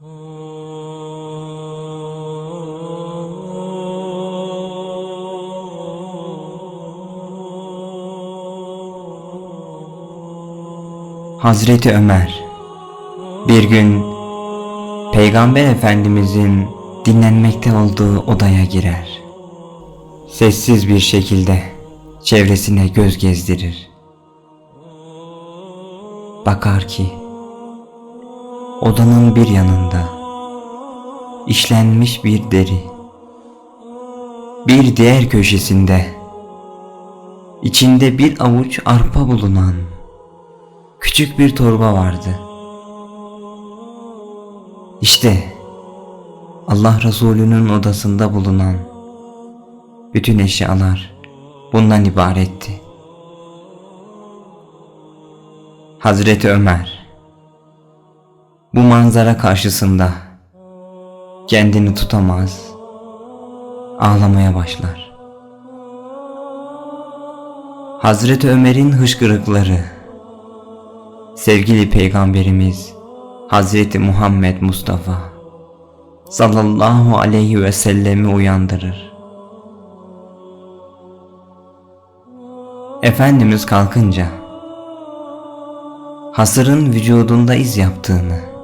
Hazreti Ömer bir gün Peygamber Efendimizin dinlenmekte olduğu odaya girer. Sessiz bir şekilde çevresine göz gezdirir. Bakar ki odanın bir yanında işlenmiş bir deri, bir diğer köşesinde içinde bir avuç arpa bulunan küçük bir torba vardı. İşte Allah Resulü'nün odasında bulunan bütün eşyalar bundan ibaretti. Hazreti Ömer bu manzara karşısında kendini tutamaz, ağlamaya başlar. Hazreti Ömer'in hışkırıkları sevgili peygamberimiz Hazreti Muhammed Mustafa sallallahu aleyhi ve sellemi uyandırır. Efendimiz kalkınca hasırın vücudunda iz yaptığını,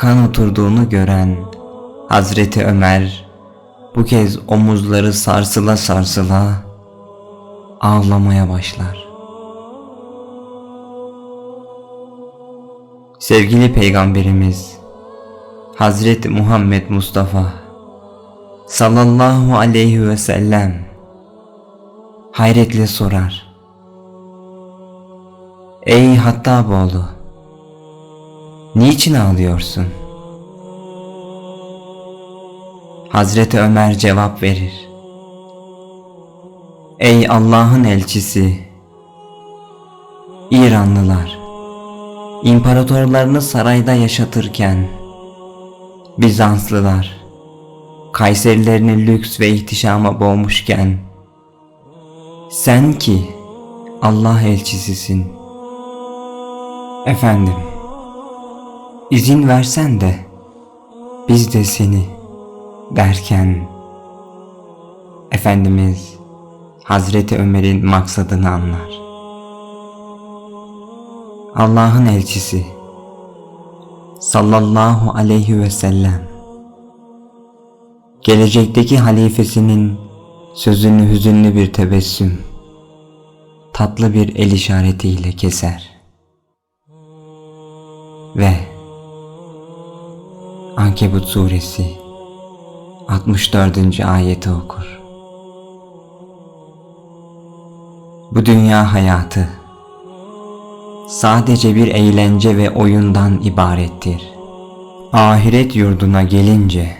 kan oturduğunu gören Hazreti Ömer bu kez omuzları sarsıla sarsıla ağlamaya başlar. Sevgili Peygamberimiz Hazreti Muhammed Mustafa sallallahu aleyhi ve sellem hayretle sorar. Ey Hattaboğlu niçin ağlıyorsun? Hazreti Ömer cevap verir. Ey Allah'ın elçisi İranlılar imparatorlarını sarayda yaşatırken Bizanslılar Kayserilerini lüks ve ihtişama boğmuşken sen ki Allah elçisisin Efendim izin versen de biz de seni derken Efendimiz Hazreti Ömer'in maksadını anlar. Allah'ın elçisi sallallahu aleyhi ve sellem gelecekteki halifesinin sözünü hüzünlü bir tebessüm tatlı bir el işaretiyle keser ve Ankebut suresi 64. ayeti okur. Bu dünya hayatı sadece bir eğlence ve oyundan ibarettir. Ahiret yurduna gelince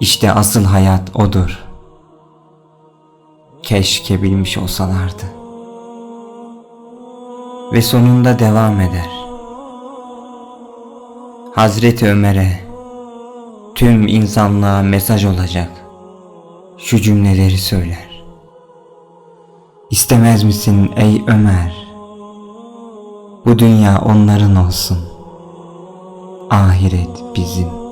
işte asıl hayat odur. Keşke bilmiş olsalardı. Ve sonunda devam eder. Hazreti Ömer'e tüm insanlığa mesaj olacak şu cümleleri söyler. İstemez misin ey Ömer? Bu dünya onların olsun. Ahiret bizim.